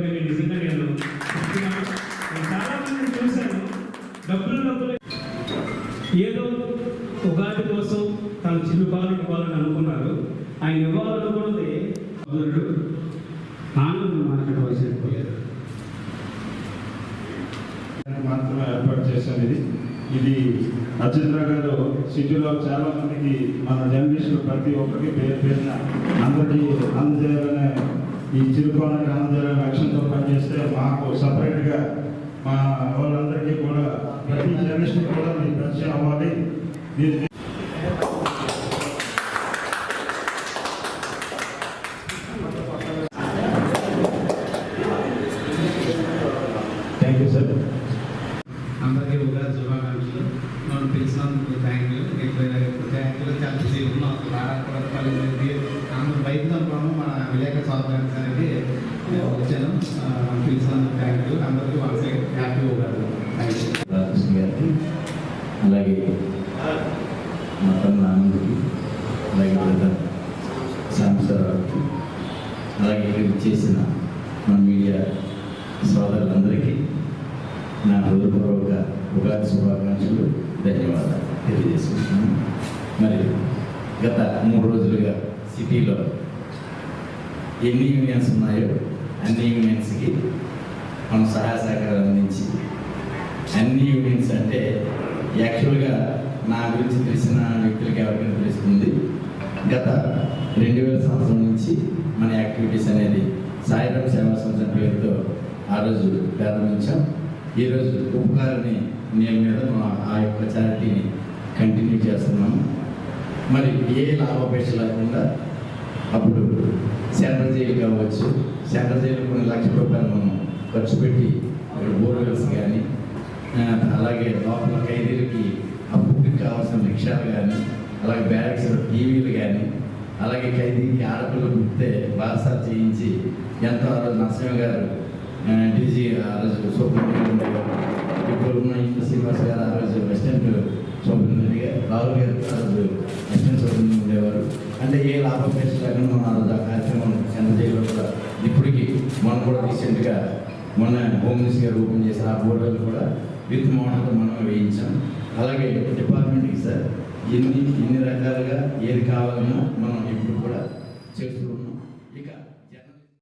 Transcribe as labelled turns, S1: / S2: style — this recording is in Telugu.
S1: లేకపోతే నేను నిజంగా నేను చాలా చూశాను. డబ్బులు డబ్బులు. ఏదో ఉగాది కోసం తన చిన్న పాలు ఇవ్వాలని అనుకున్నారు. ఆయన ఇవ్వాలనుకున్నది బుద్ధుడు ఆనందం మనకట వసిపోయారు
S2: మాత్రమే ఏర్పాటు చేశాను ఇది. ఇది నక్షత్రగారు సిటీలో చాలా మందికి మన జర్నలిస్టులు ప్రతి ఒక్కరికి పేరు పేరున అందరికీ అందజేయాలనే ఈ చిరుకోణ వాళ్ళందరికీ కూడా ప్రతి జర్నలిస్ట్ కూడా మీ పరిచయం అవ్వాలి థ్యాంక్ యూ సార్
S3: అందరికీ ఉగాది శుభాకాంక్షలు. మనం పిలిచినందుకు థ్యాంక్ యూ చాలా బయట మన వచ్చాను ఆ, పిలిచినందుకు థ్యాంక్ యూ అందరికీ once happy Ugadi thank you
S4: Radhakrishna గారికి అలాగే మా తమ్ముడు ఆనంద్కి అలాగే బ్రదర్ సాంబశివరావుకి అలాగే ఇక్కడ చేసిన మన మీడియా సోదరులందరికీ నా హృదయపూర్వక ఉగాది శుభాకాంక్షలు ధన్యవాదాలు తెలియజేసుకుంటున్నాను. మరి గత మూడు రోజులుగా సిటీలో ఎన్ని యూనియన్స్ ఉన్నాయో అన్ని యూనియన్స్కి మనం సహాయ సహకారాలు అందించి అన్ని యూనియన్స్ అంటే యాక్చువల్గా నా గురించి తెలిసిన వ్యక్తులకి ఎవరికైనా తెలుస్తుంది? గత రెండు వేల సంవత్సరం నుంచి మన యాక్టివిటీస్ అనేది సాయిరాం సేవా సంస్థ పేరుతో ఆ రోజు ప్రారంభించాం. ఈరోజు ఉపకారాన్ని నేను మీద మా ఆ యొక్క చారిటీని కంటిన్యూ చేస్తున్నాము మరి ఏ లాభాపేక్ష లేకుండా అప్పుడు సెంట్రల్ జైలు కావచ్చు సెంట్రల్ జైలు కొన్ని లక్షల రూపాయలు మనం ఖర్చు పెట్టి బోర్వెల్స్ కానీ అలాగే లోపల ఖైదీలకి ఆ ఫుడ్కి కావాల్సిన రిక్షాలు కానీ అలాగే బ్యాగ్స్ టీవీలు కానీ అలాగే ఖైదీకి ఆడపిల్లలు పుట్టితే బారసాలు చేయించి ఎంతో ఆ రోజు నరసింహ గారు డీజీ ఆ రోజు సూపరింటెండెంట్ ఉండేవారు ఇప్పుడు ఉన్న ఇంటి శ్రీనివాస్ గారు ఆ రోజు అసిస్టెంట్ సూపరింటెండెంట్గా రాహుల్ గారు ఆ రోజు అసిస్టెంట్ సూపరింటెండెంట్ ఉండేవారు అంటే ఏ లాభం లేకుండా మనం ఆ రోజు ఆ కార్యక్రమం సెంట్రల్ కూడా ఇప్పటికీ మనం కూడా రీసెంట్గా మొన్న హోమ్ మినిస్టర్ గారు ఓపెన్ చేసిన ఆ బోర్డులు కూడా అలాగే డిపార్ట్మెంట్కి సార్ ఎన్ని ఎన్ని రకాలుగా ఏది కావాలన్నా మనం ఇప్పుడు కూడా చేస్తూ ఉన్నాం. ఇక